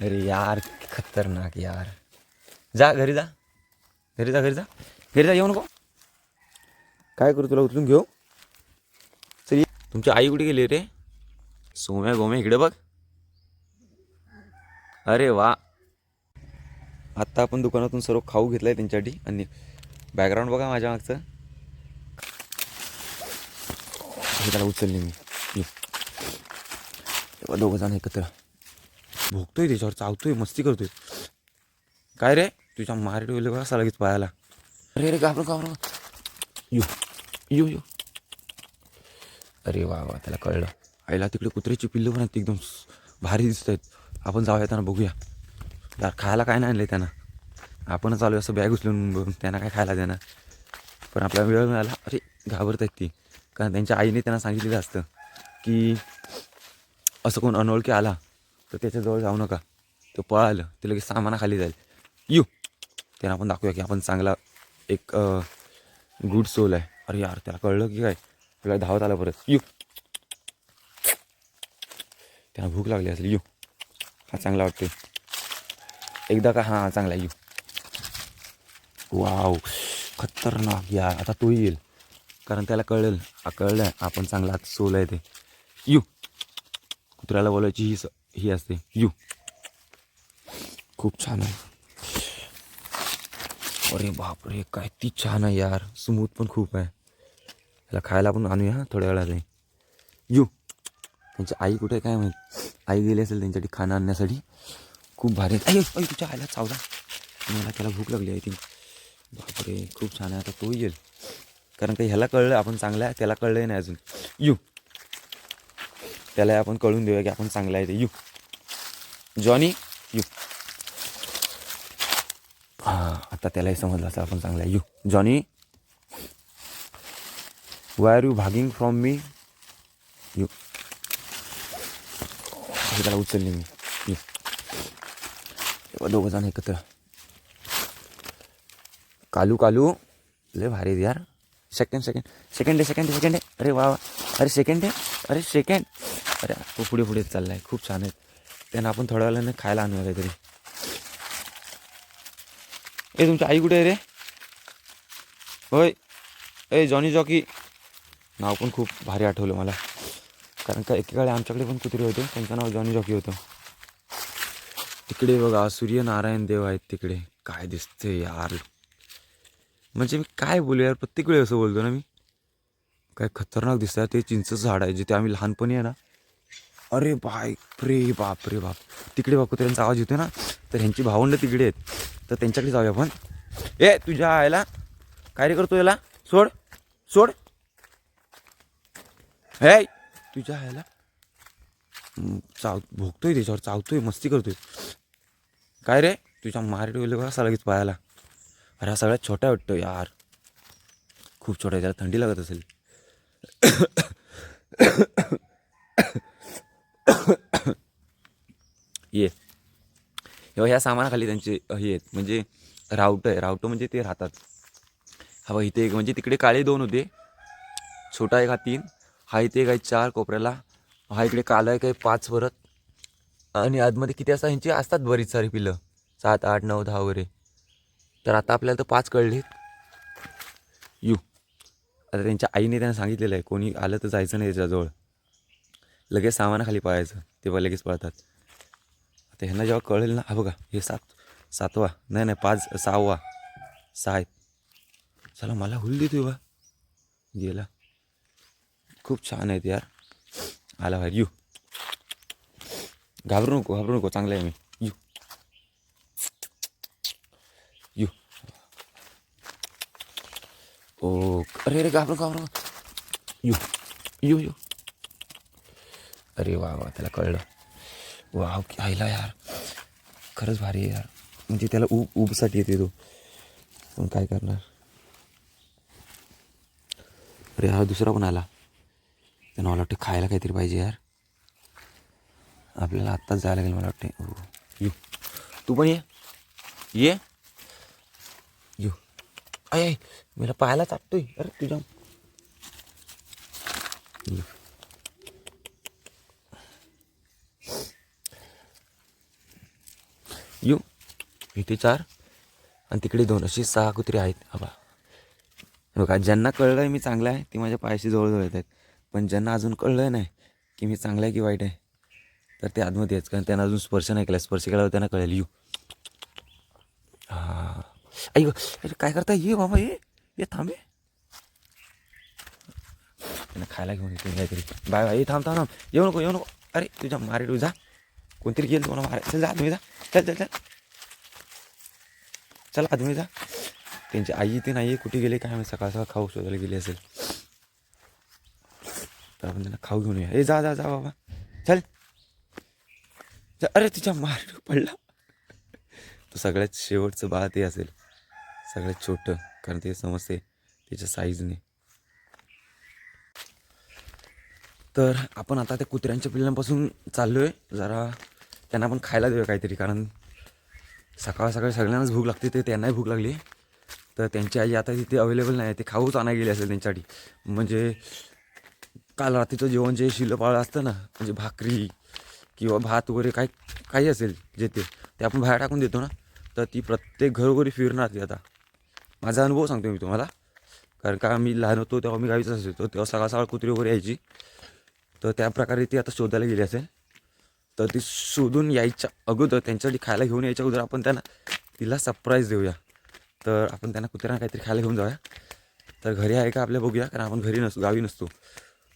अरे यार खतरनाक यार. जा घरी जा. घरी जा घरी जा. घरी जा येऊ नको. काय करू तुला? उचलून घेऊ. चल तुमची आई कुठे गेली रे? सोम्या गोम्या इकडे बघ. अरे वा. आत्ता आपण दुकानातून सर्व खाऊ घेतलाय त्यांच्यासाठी. आणि बॅकग्राऊंड बघा माझ्या मागचं. हे त्याला उचलले मी. दोघं जण एकत्र. भोगतोय त्याच्यावर चावतोय मस्ती करतोय. काय रे? तुझ्या मारे ठेवले असा लगेच पायाला. अरे अरे घाबरू घाबरू. You you you. अरे वा वा त्याला कळलं. आईला तिकडे कुत्र्याची पिल्लं पण आहेत एकदम भारी दिसत आहेत. आपण जाऊया त्यांना बघूया. यार खायला काय नाही आणलं त्यांना. आपणच चालू असं बॅग उचलून बघून त्यांना काय खायला देणार. पण आपल्याला वेळ मिळाला. अरे घाबरत आहेत ती. कारण त्यांच्या आईने त्यांना सांगितलेलं असतं की असं कोण अनोळखी आला तर त्याच्याजवळ जाऊ नका. तो पळालं ते लगेच सामानाखाली जाईल. यू. त्यांना आपण दाखवूया की आपण चांगला एक गुड सोल आहे. अरे यार त्याला कळलं की काय? त्याला धावत आला परत. यू. त्यांना भूक लागली असेल. यू. हा चांगला वाटते एकदा का? हां चांगला यू. वाव. खतरनाक यार. आता तो येईल. कारण त्याला कळेल. कळलं आपण चांगला सोल आहे ते. यू. कुत्र्याला बोलायची ही स- ही असते. यू. खूप छान आहे. अरे बापरे काय ती छान आहे यार. स्मूथ पण खूप आहे. याला खायला पण आणूया हा थोड्या वेळात आहे. यू. त्यांची आई कुठे काय माहीत? आई गेली असेल त्यांच्यासाठी खाणं आणण्यासाठी. खूप भारी आहे. आई आई तुझ्या आईला चावला. मला त्याला भूक लागली आहे ती. बापरे खूप छान आहे. आता तो येईल. कारण का ह्याला कळलं आपण चांगलं आहे त्याला कळलं नाही अजून. यू. त्याला आपण कळून देऊया की आपण चांगलं आहे ते. यू. Johnny you. हां आता त्यालाही समजलं असं आपण चांगलं आहे. You. Johnny why are you भागिंग from me you. त्याला उचलली मी. यू. तेव्हा दोघं जण एकत्र. कालू कालू. लय भारी यार. सेकंड सेकंड सेकंड आहे सेकंड आहे सेकंड आहे अरे वा वा. अरे सेकंड आहे अरे सेकंड अरे तो पुढे पुढे चालला आहे खूप छान आहेत. त्यांना आपण थोड्या वेळाने खायला आणूया काहीतरी. ए तुमची आई कुठे आहे रे? होय. ए जॉनी जॉकी. नाव पण खूप भारी आठवलं मला. कारण का एकेकाळी आमच्याकडे पण कुत्रे होते. त्यांचं नाव जॉनी जॉकी होतं. तिकडे बघा सूर्यनारायण देव आहेत तिकडे. काय दिसते यार. म्हणजे मी काय बोलू यार? प्रत्येक वेळी असं बोलतो ना मी. काय खतरनाक दिसतं ते चिंच झाड आहे जिथे आम्ही लहानपणी आहे ना. अरे बाप रे बाप रे बाप. तिकडे बापू त्यांचा आवाज येतो ना. तर ह्यांची भावंड तिकडे आहेत. तर त्यांच्याकडे जाऊया आपण. ए तुझ्या आयला काय रे करतो याला? सोड सोड. हे तुझ्या आयला चाव भोगतोय त्याच्यावर चावतोय मस्ती करतोय. काय रे? तुझ्या मारे ठेवले बघा असा लगेच पायाला. अरे हा सगळ्यात छोटा वाटतो यार. खूप छोटा आहे त्याला थंडी लागत असेल. ये. हे ह्या सामानाखाली त्यांचे हे आहेत. म्हणजे रावटं आहे. रावटं म्हणजे ते राहतात. हा बघ इथे एक म्हणजे तिकडे काळे दोन होते. छोटा एक हा तीन. हा इथे एक आहे चार कोपऱ्याला. हा इकडे काला एक आहे पाच परत आणि आतमध्ये किती असतात? ह्यांची असतात बरीच सारी पिलं. सात आठ नऊ दहा वगैरे. तर आता आपल्याला तर पाच कळलेत. आता त्यांच्या आईने त्यांना सांगितलेलं आहे कोणी आलं तर जायचं नाही त्याच्याजवळ. लगेच सामानाखाली पळायचं तेव्हा लगेच पळतात. आता ह्यांना जेव्हा कळेल ना हा बघा हे सात सातवा नाही नाही पाच सहावा सहा आहेत चला मला हुल देतो बा. गेला. खूप छान आहेत यार. आला बाहेर. यू. घाबरू नको घाबरू नको चांगलं आहे मी यू यू ओ अरे अरे घाबरू घाबरू. You you you. अरे वा वा त्याला कळलं. वाव आईला यार. खरंच भारी आहे यार. म्हणजे त्याला ऊब ऊबसाठी येते तो. पण काय करणार? अरे हा दुसरा पण आला. त्यांना मला वाटतं खायला काहीतरी पाहिजे यार. आपल्याला आत्ताच जायला लागेल मला वाटते. हो. यू. तू पण ये. ये. यू. आय मला पाहायला चाटतोय. अरे तुझ्या येऊ इथे चार. आणि तिकडे दोन. असे सहा कुत्रे आहेत. आबा. बघा ज्यांना कळलं आहे मी चांगला आहे ते माझ्या पायाशी जवळजवळ येत आहेत. पण ज्यांना अजून कळलं नाही की मी चांगला आहे की वाईट आहे तर ते आतमध्ये आहेत. कारण त्यांना अजून स्पर्श नाही केला. स्पर्श केल्यावर त्यांना कळेल. यू. हा आई अरे काय करताय? ये बाबा ये. ये थांबे त्यांना खायला घेऊन येतो काहीतरी बाय बाय थांब थांब थांब येऊ नको येऊ नको अरे तुझ्या मारे तू जा कोणतरी गेलं तुम्हाला मारे चल जा तुम्ही जा चल चल चल चला आदमी जा त्यांची आई ते नाही कुठे गेले काय माहिती सकाळ सकाळ खाऊ शोधायला गेली असेल तर आपण त्यांना खाऊ घेऊन ये ए जा जा जा बाबा चल अरे तिच्या मार पडला तो सगळ्यात शेवटचं बाळ ते असेल सगळ्यात छोटं कारण ते समजते त्याच्या साईजने तर आपण आता त्या कुत्र्यांच्या पिल्लांपासून चाललो आहे जरा त्यांना आपण खायला देऊया काहीतरी कारण सकाळ सकाळी सगळ्यांनाच भूक लागते ते त्यांनाही भूक लागली. तर त्यांची आई आता तिथे अवेलेबल नाही ते खाऊच आणायला गेली असेल त्यांच्यासाठी. म्हणजे काल रात्रीचं जेवण जे शिलपाळ असतं ना म्हणजे भाकरी किंवा भात वगैरे काही काही असेल जे ते ते आपण बाहेर टाकून देतो ना. तर ती प्रत्येक घरोघरी फिरणार ती आता. माझा अनुभव सांगतो मी तुम्हाला. कारण का मी लहान होतो तेव्हा मी गावीच असतो तेव्हा सकाळ सकाळ कुत्री वगैरे यायची. तर त्या प्रकारे ती आता शोधायला गेली असेल. तर ती शोधून यायच्या अगोदर त्यांच्यासाठी खायला घेऊन यायच्या अगोदर आपण त्यांना तिला सरप्राईज देऊया. तर आपण त्यांना कुत्र्यांना काहीतरी खायला घेऊन जाऊया. तर घरी आहे का आपल्या बघूया. कारण आपण घरी नसतो गावी नसतो.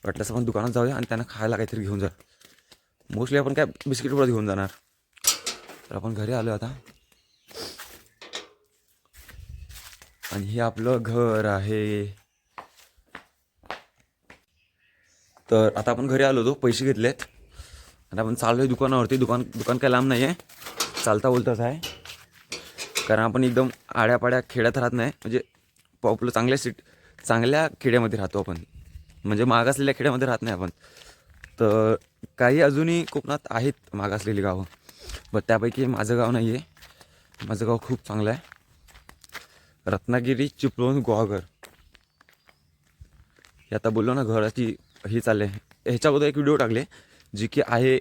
वाटल्यास आपण दुकानात जाऊया आणि त्यांना खायला काहीतरी घेऊन जा. मोस्टली आपण काय बिस्किट वगैरे घेऊन जाणार. तर आपण घरी आलो आता. आणि हे आपलं घर आहे. तर आता आपण घरी आलो होतो पैसे घेतलेत. आता आपण चाललो आहे दुकानावरती. दुकान दुकान काय लांब नाही आहे चालता बोलताच आहे. कारण आपण एकदम आड्यापाड्या खेड्यात राहत नाही. म्हणजे पॉप्युलर चांगल्या सिट चांगल्या खेड्यामध्ये राहतो आपण. म्हणजे मागासलेल्या खेड्यामध्ये राहत नाही आपण. तर काही अजूनही कोकणात आहेत मागासलेली गावं. बट त्यापैकी माझं गाव नाही आहे माझं गाव खूप चांगलं आहे. रत्नागिरी चिपळूण गुहागर हे आता बोललो ना घराची ही चालले. ह्याच्याबद्दल एक व्हिडिओ टाकले जी की आहे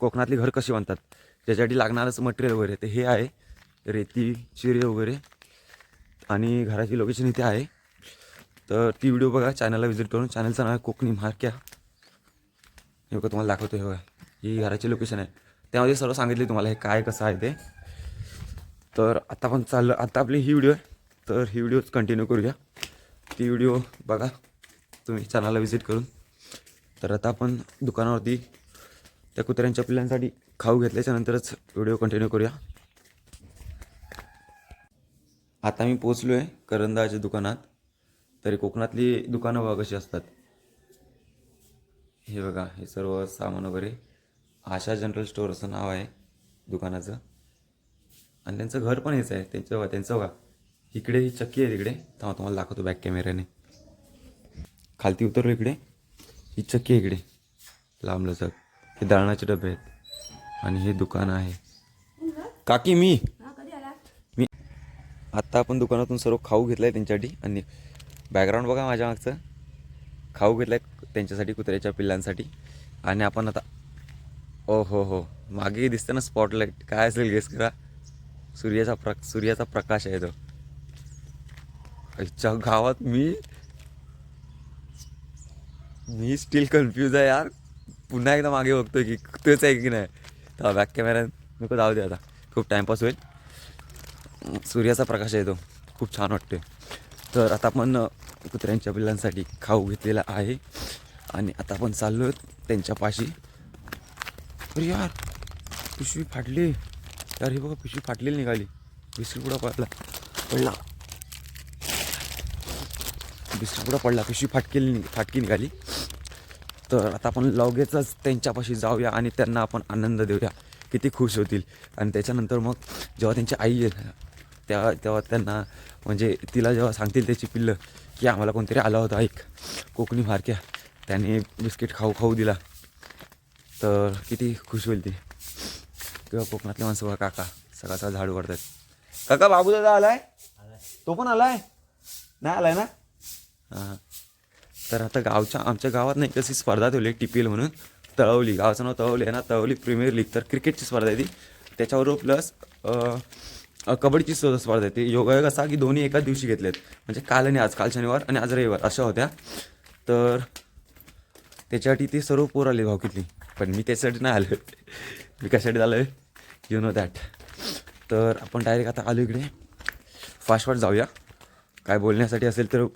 कोकणातली घर कशी बांधतात त्याच्यासाठी लागणारच मटेरियल वगैरे. ते हे आहे रेती चिरे वगैरे. आणि घराची लोकेशन इथे आहे. तर ती व्हिडिओ बघा चॅनलला व्हिजिट करून. चॅनलचं नाव आहे कोकणी मारक्या हे बघा तुम्हाला दाखवतो हे बघा. ही घराची लोकेशन आहे. त्यामध्ये सर्व सांगितले तुम्हाला हे काय कसं आहे ते. तर आता पण चाललं आता आपली ही व्हिडिओ आहे. तर ही व्हिडिओच कंटिन्यू करूया. ती व्हिडिओ बघा तुम्ही चॅनलला व्हिजिट करून. तर आता आपण दुकानावरती त्या कुत्र्यांच्या पिल्लांसाठी खाऊ घेतल्याच्या नंतरच व्हिडिओ कंटिन्यू करूया. आता मी पोचलो आहे करंदाच्या दुकानात. तरी कोकणातली दुकानं बघा कशी असतात. हे बघा हे सर्व सामान वगैरे. आशा जनरल स्टोअर असं नाव आहे दुकानाचं. आणि त्यांचं घर पण हेच आहे. त्यांचं बघा त्यांचं बघा. इकडे ही चक्की आहे तिकडे. तेव्हा तुम्हाला दाखवतो बॅक कॅमेऱ्याने खालती उतरलो इकडे. ही चक्की आहे इकडे. लांब लचक हे दळणाचे डबे आहेत. आणि हे दुकान आहे. काकी मी. मी. आत्ता आपण दुकानातून सर्व खाऊ घेतलं आहे त्यांच्यासाठी. आणि बॅकग्राऊंड बघा माझ्या मागचं. खाऊ घेतलं आहे त्यांच्यासाठी कुत्र्याच्या पिल्लांसाठी. आणि आपण आता ओ हो. हो मागे दिसतं ना स्पॉटलाईट काय असेल गेस करा. सूर्याचा प्र सूर्याचा प्रकाश आहे तो. आजच्या गावात मी मी स्टील कन्फ्यूज आहे यार. पुन्हा एकदा मागे बघतोय की तेच आहे की नाही. तर बॅक कॅमेरा नको जाऊ दे आता. खूप टाईमपास होईल. सूर्याचा प्रकाश आहे तो. खूप छान वाटते तर आता आपण कुत्र्यांच्या पिल्लांसाठी खाऊ घेतलेला आहे. आणि आता आपण चाललो आहोत त्यांच्या पाशी. अरे यार पिशवी फाटली. यार ही बघा पिशवी फाटलेली निघाली. बिस्किटपुडा पडला? पडला. बिस्किटपुडा पडला? पिशवी फाटकेली नि- फाटकी निघाली. तर आता आपण लगेचच त्यांच्यापाशी जाऊया आणि त्यांना आपण आनंद देऊया. किती खुश होतील. आणि त्याच्यानंतर मग जेव्हा त्यांची आई येईल तेव्हा तेव्हा त्यांना म्हणजे तिला जेव्हा सांगतील त्याची पिल्लं की आम्हाला कोणतरी आला होता ऐक. कोकणी मारक्या त्याने बिस्किट खाऊ खाऊ दिला. तर किती खुश होईल ती. किंवा कोकणातले माणसं बघा काका सकाळ सकाळ झाडू काढतात काका बाबू दादा आलाय? तो पण आलाय? नाही आलाय ना? हां. तर आता गावच्या आमच्या गावात नाही कशी स्पर्धा ठेवली टी पी एल म्हणून. तळवली गावचं नाव तळवली आहे ना तळवली प्रीमियर लीग. तर क्रिकेटची स्पर्धा आहे ती. त्याच्यावर प्लस कबड्डीची स्पर्धा स्पर्धा आहे ती. योगायोग असा की दोन्ही एकाच दिवशी घेतलेत. म्हणजे काल आणि आज काल शनिवार आणि आज रविवार अशा होत्या. तर त्याच्यासाठी ते सर्व पोर आले भावकीतली पण मी त्याच्यासाठी नाही आले मी झालं आहे. यू नो दॅट तर आपण डायरेक्ट आता आलो इकडे. फास्ट फास्ट जाऊया. काय बोलण्यासाठी असेल तर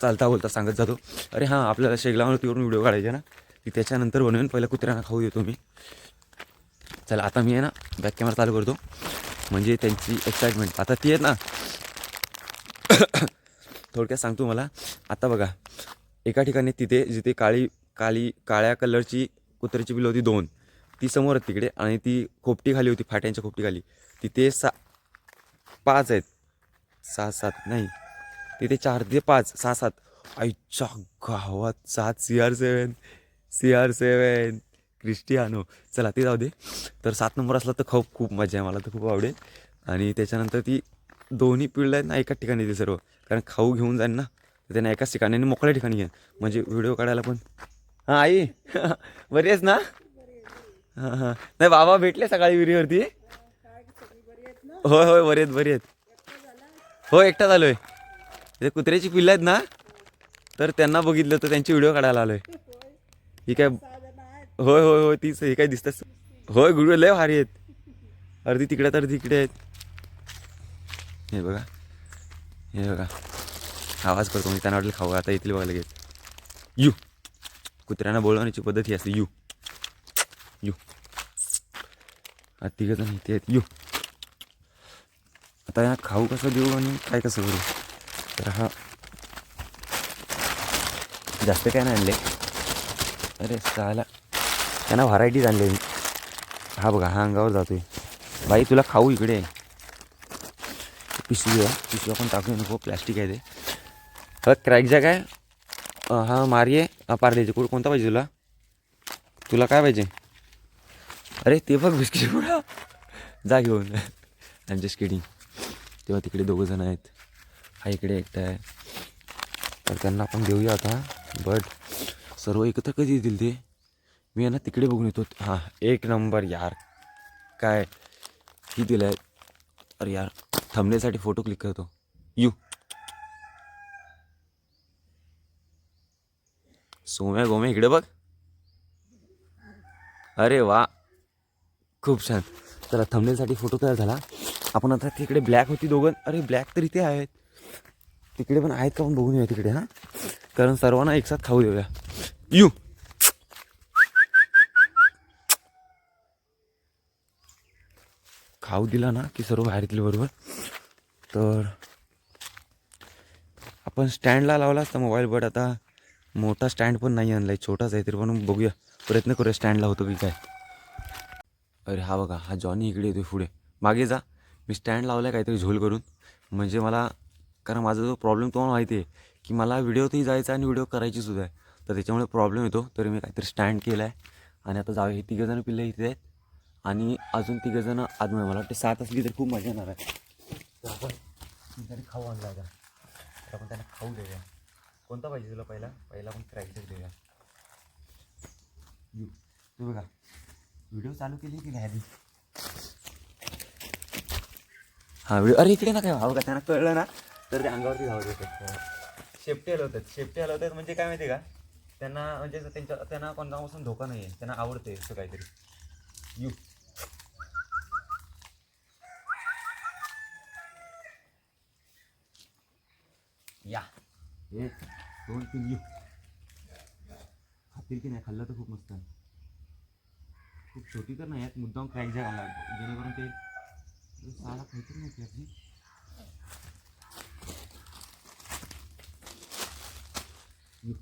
चालता बोलता सांगत जातो. अरे हां आपल्याला शेगलावरतीवरून व्हिडिओ काढायचे ना की त्याच्यानंतर बनवेन. पहिलं कुत्र्यांना खाऊ येतो मी. चला आता मी आहे ना बॅक कॅमेरा चालू करतो. म्हणजे त्यांची एक्साइटमेंट आता ती आहेत ना थोडक्यात सांगतो मला. आता बघा एका ठिकाणी तिथे जिथे काळी काळी काळ्या कलरची कुत्र्याची बिल होती दोन. ती समोर आहेत तिकडे आणि ती खोपटी खाली होती फाट्यांच्या खोपटी खाली. तिथे सा पाच आहेत. सहा सात नाही. तिथे चार ते पाच सहा सात. आईच्या गावात सात C R seven C R seven Cristiano चला ते जाऊ दे. तर सात नंबर असला तर खूप खूप मजा आहे. मला तर खूप आवडेल. आणि त्याच्यानंतर ती दोन्ही पिढल्या आहेत ना एकाच ठिकाणी ते सर्व. कारण खाऊ घेऊन जाईन ना तर त्यांना एकाच ठिकाणी आणि मोकळ्या ठिकाणी घेईन. म्हणजे व्हिडिओ काढायला पण. हां आई. बरी आहेस ना? नाही बाबा भेटले सकाळी विहिरीवरती. होय होय बरे आहेत बरे आहेत. हो एकटा झालोय. ते कुत्र्याची पिल्लं आहेत ना तर त्यांना बघितलं तर त्यांची व्हिडिओ काढायला आलोय. ही काय होय होय होय तीच हे काय दिसतात होय गुरु लय भारी आहेत. अर्धी तिकडे तर तिकडे इकडे आहेत. हे बघा. हे बघा. आवाज करतो मी त्यांना वाटलं खाऊ. आता येतील बघा लगेच. यू. कुत्र्यांना बोलवण्याची पद्धत ही असते यू. तिघं जण इथे आहेत. यू. आता या खाऊ कसं देऊ आणि काय कसं करू? तर हा. जास्त काय नाही आणले. अरे साला त्यांना व्हरायटीज आणले मी. हा बघा हा अंगावर जातोय. बाई तुला खाऊ इकडे. आहे. पिशवी आहे. पिशवी आपण टाकू नको. प्लॅस्टिक आहे ते. हा क्रॅक जॅक आहे. हा मारी आहे. हा पार्लेजी कोण कोणता पाहिजे तुला? तुला काय पाहिजे? अरे ते बघ बिस्किट पुडा जा घेऊन. आय जस्ट किडिंग तेव्हा तिकडे दोघं जण आहेत. हा इकडे एकटा आहे. तर त्यांना आपण देऊया आता. बट सर्व एकत्र कधी येतील ते? मी आहे ना तिकडे बघून येतो. हां एक नंबर यार. काय? ही दिलं आहे अरे यार थंबनेसाठी फोटो क्लिक करतो. यू सोम्या गोम्या इकडे बघ. अरे वा. खूप छान. चला थंबनेलसाठी फोटो तयार झाला. आपण आता तिकडे ब्लॅक होती दोघं. अरे ब्लॅक तर इथे आहेत. तिकडे पण आहेत का? पण बघून येऊया तिकडे हां. कारण सर्वांना एकसाथ खाऊ देऊया. यू. खाऊ दिला ना की सर्व बाहेर येतील बरोबर? तर आपण स्टँडला लावला असता मोबाईल बट आता मोठा स्टँड पण नाही आणलाय. छोटाच आहे तरी पण बघूया. प्रयत्न करूया स्टँडला होतो की काय. अरे हा बघा हा जॉनी इकडे येतोय पुढे. मागे जा. मी स्टँड लावला आहे काहीतरी झोल करून. म्हणजे मला कारण माझा जो प्रॉब्लेम तुम्हाला माहिती आहे की मला व्हिडिओतही जायचा आणि व्हिडिओ करायची सुद्धा आहे. तर त्याच्यामुळे प्रॉब्लेम येतो. तरी मी काहीतरी स्टँड केला आहे आणि आता जाऊया. हे तिघंजणं पिल्ले इथे आहेत. आणि अजून तिघंजणं आदमी मला वाटते सात असली तर खूप मजा येणार आहे. तर आपण त्याने खाऊ आणला तर आपण त्यांना खाऊ देऊया. कोणता पाहिजे तुला पहिला? पहिला आपण क्रॅकजॅक देऊया. बघा. व्हिडिओ चालू केली की नाही आधी हा व्हिडिओ अरे इकडे ना काय भाऊ का त्यांना कळलं ना तर ते अंगावरती धावत येतात शेपटी हलवतात शेपटी हलवतात म्हणजे काय माहिती आहे का त्यांना म्हणजे त्यांच्या त्यांना कोणापासून धोका नाही आहे त्यांना आवडते असं काहीतरी यू या एक दोन तीन यू खातील की नाही खाल्लं तर खूप मस्त आहे खूप छोटी तर नाही आहेत मुद्दाम क्रॅक जॅक आला जेणेकरून ते साला खायचं नाही क्रॅकची यू.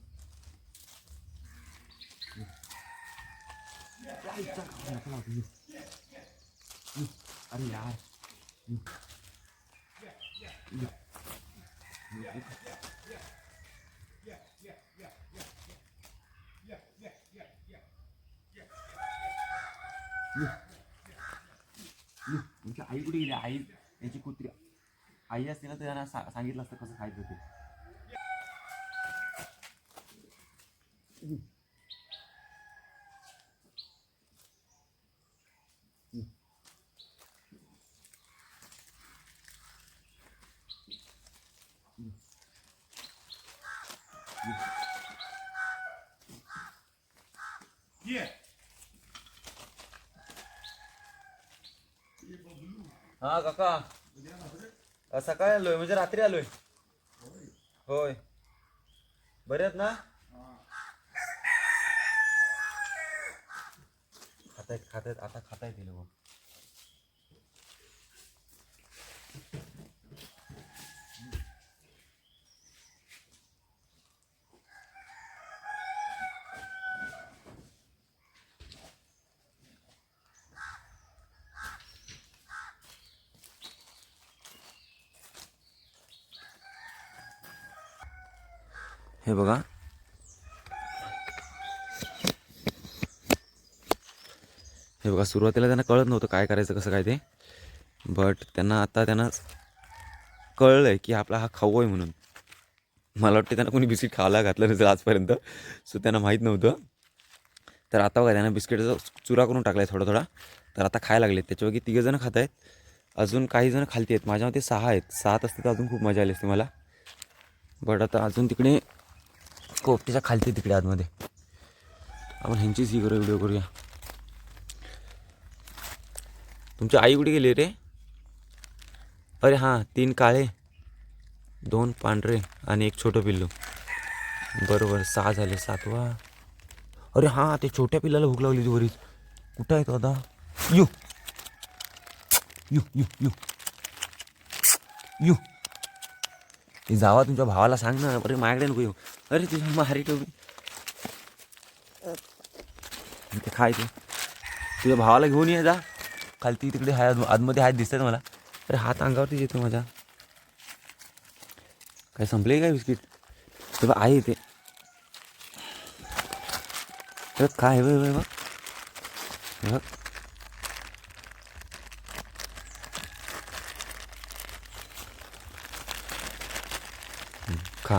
यू. या इच्छा खाऊ नको लावतो, यू. यू. अरे यार यू. यू. यू. आई कुठे गेली आई याची कुत्री आई असते ना तर त्यांना सांगितलं असतं कसं खायचं ते Yeah. हा काका. सकाळी आलोय? म्हणजे रात्री आलोय. होय. बरे आहेत ना? खातायत खातायत. आता खातायत हे लोक हे बघा. हे बघा सुरुवातीला त्यांना कळत नव्हतं काय करायचं कसं काय ते. बट त्यांना आता त्यांना कळलं आहे की आपला हा खाऊ आहे म्हणून. मला वाटतं त्यांना कोणी बिस्किट खायला घातलं नसेल आजपर्यंत. सो त्यांना माहीत नव्हतं. तर आता बघा त्यांना बिस्किटचा चुरा करून टाकला आहे थोडा थोडा. तर आता खायला लागले त्याच्यापैकी तिघंजणं खात आहेत. अजून काही जण खालती आहेत. माझ्या मते सहा आहेत. सात असते तर अजून खूप मजा आली असते मला. बट आता अजून तिकडे कोपटीच्या खालती तिकडे आतमध्ये. आपण ह्यांचीच ही करूया व्हिडिओ करूया. तुमची आई कुठे गेली रे? अरे हां तीन काळे दोन पांढरे आणि एक छोटं पिल्लू. बरोबर सहा झाले सातवा अरे हां ते छोट्या पिल्लाला भूक लागली होती बरीच कुठं आहे तो आता? You. You you you. You. ती जावा तुमच्या भावाला सांग ना अरे माझ्याकडे नको येऊ. अरे तुझ्या मारी ठेवली. ते खायचं तुझ्या भावाला घेऊन ये जा. खालती तिकडे हाय आतमध्ये हात दिसतात मला. अरे हात अंगावरतीच येतो माझ्या काय संपले काय बिस्किट? बा आहे ते तर काय वय बघ बघ. खा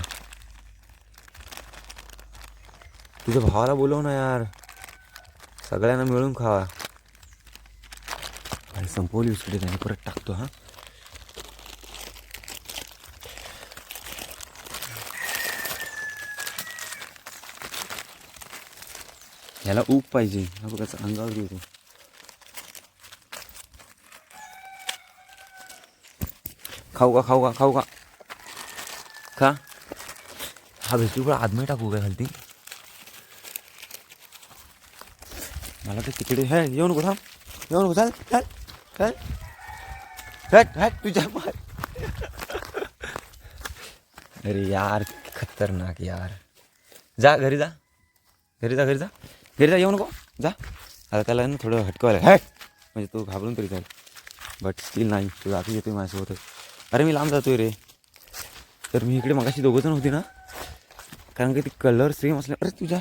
तुझ्या भावाला बोलव ना यार। सगळ्यांना मिळून खा आणि संपवली बिस्किटे त्याने परत टाकतो हा? ह्याला ऊप पाहिजे. हा बघा अंगावर येतो खाऊ का खाऊ का खाऊ का? खा. हा बिस्किट पण आदमी टाकू काय खालती? मला तर तिकडे हे येऊन नको थांब येऊन नको चाल चाल चाल. हट हट तुझ्या मार अरे यार खतरनाक यार. जा घरी जा. घरी जा घरी जा. घरी जा येऊ नको जा. आता त्याला ना थोडं हटकवायला हॅट! म्हणजे तू घाबरून तरी जाईल बट स्टील नाही तू आता येतोय माझ्यासोबतच अरे मी लांब जातोय रे. तर मी इकडे मगाशी दोघं जण होती ना? कारण की ती कलर सेम असल्या अरे तुझ्या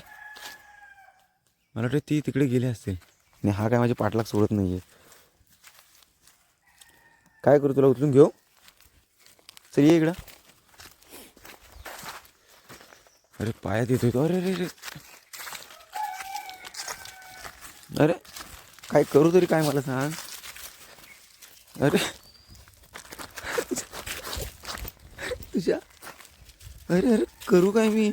मला वाटतं ती तिकडे गेली असतील आणि हा काय माझ्या पाठलाग सोडत नाही आहे काय करू तुला? उचलून घेऊ? चल ये इकडं. अरे पायात येतोय तो. अरे अरे अरे. अरे काय करू तरी काय मला सांग? अरे. तुझ्या अरे अरे. करू काय मी?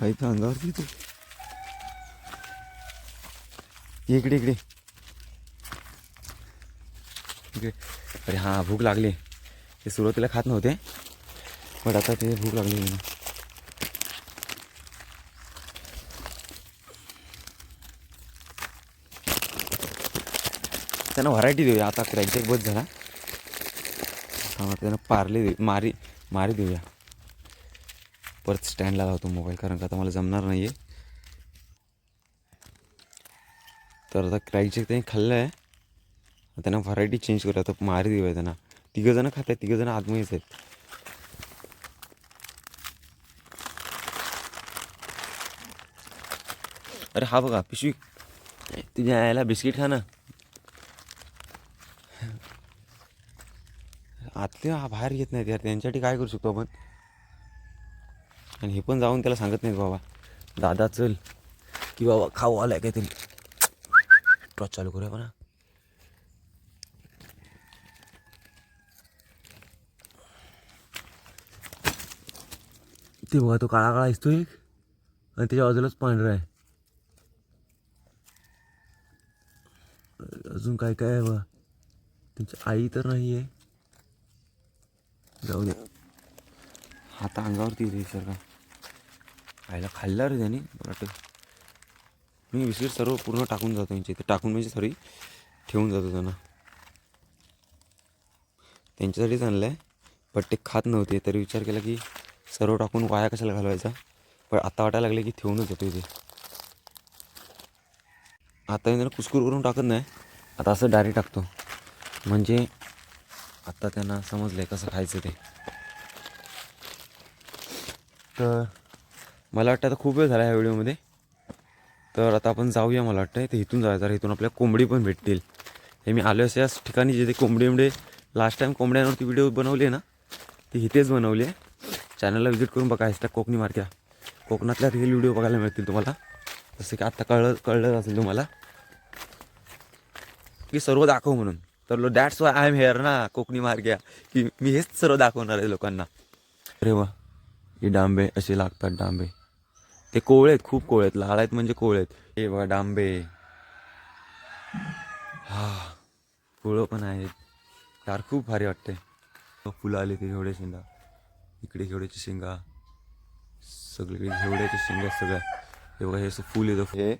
भाई तर अंगावरती तू. इकडे इकडे. इकडे. अरे हां भूक लागली. ते सुरुवातीला खात नव्हते पण आता ते भूक लागली म्हणून. त्यांना व्हरायटी देऊया. आता क्रॅक बस झाला. हा त्यांना पारले देऊ मारी मारी देऊया. परत स्टँडला लावतो मोबाईल कारण का आता मला जमणार नाही आहे तर आता क्रॅकचे त्यांनी खाल्लं आहे. त्यांना व्हरायटी चेंज करूया. आता मारी देऊया त्यांना. तिघंजणं खात आहेत तिघंजणं आतमध्येच आहेत. अरे हा बघा पिशवी. तुझ्या आयला बिस्किट खा ना. आतले बाहेर येत नाहीत यार. त्यांच्यासाठी काय करू शकतो आपण? आणि हे पण जाऊन त्याला सांगत नाहीत बाबा. दादा चल. की बाबा खाऊ आलाय काहीतरी. टॉर्च चालू करूया म्हणा ते बघा तो काळा काळा दिसतो एक. आणि त्याच्या बाजूलाच पांढरा आहे. अजून काय काय आहे बा? त्यांची आई तर नाही आहे जाऊ दे. आता अंगावरती येते सर का खायला खाल्ला रे त्याने मला वाटतं. मी बिस्किट सर्व पूर्ण टाकून जातो यांच्या इथे. टाकून म्हणजे सॉरी ठेवून जातो त्यांना. त्यांच्यासाठीच आणलं आहे पण ते खात नव्हते. तरी विचार केला की सर्व टाकून वाया कशाला घालवायचा? पण आता वाटायला लागले की ठेवूनच जातो इथे. आता मी त्यांना कुसकूर करून टाकत नाही. आता असं डायरेक्ट टाकतो. म्हणजे आता त्यांना समजलं आहे कसं खायचं ते. तर मला वाटतं आता खूप वेळ झाला ह्या व्हिडिओमध्ये. तर आता आपण जाऊया मला वाटतं ते इथून जाऊया तर इथून आपल्याला कोंबडी पण भेटतील. हे मी आलो असे याच ठिकाणी जिथे कोंबडी बिंबडे लास्ट टाईम कोंबड्यांवरती व्हिडिओ बनवले ना ते इथेच बनवले चॅनलला व्हिजिट करून बघा हॅशटॅग कोकणी मार्क्या कोकणातल्या रिअल व्हिडिओ बघायला मिळतील तुम्हाला. जसं की आत्ता कळलं कळलं असेल तुम्हाला. की सर्व दाखव म्हणून. तर that's why I am here ना कोकणी मार्ग्या की मी हेच सर्व दाखवणार आहे लोकांना. अरे वा हे डांबे असे लागतात डांबे. ते कोवळे आहेत खूप कोवळे आहेत लाळ आहेत म्हणजे कोवळे आहेत. हे बघा डांबे. हा कोळं पण आहेत. यार खूप भारी वाटते फुलं आले ते घेवडे शेंगा. इकडे घेवड्याची शेंगा. सगळीकडे घेवड्याच्या शेंगा सगळ्या. हे बघा हे असं फुल येतं. हे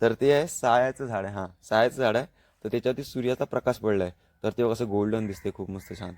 तर ते आहे सायाचं झाड आहे हां. सायाचं झाड आहे. तर त्याच्यावरती सूर्याचा प्रकाश पडला आहे तर ते कसं असं गोल्डन दिसते खूप मस्त छान.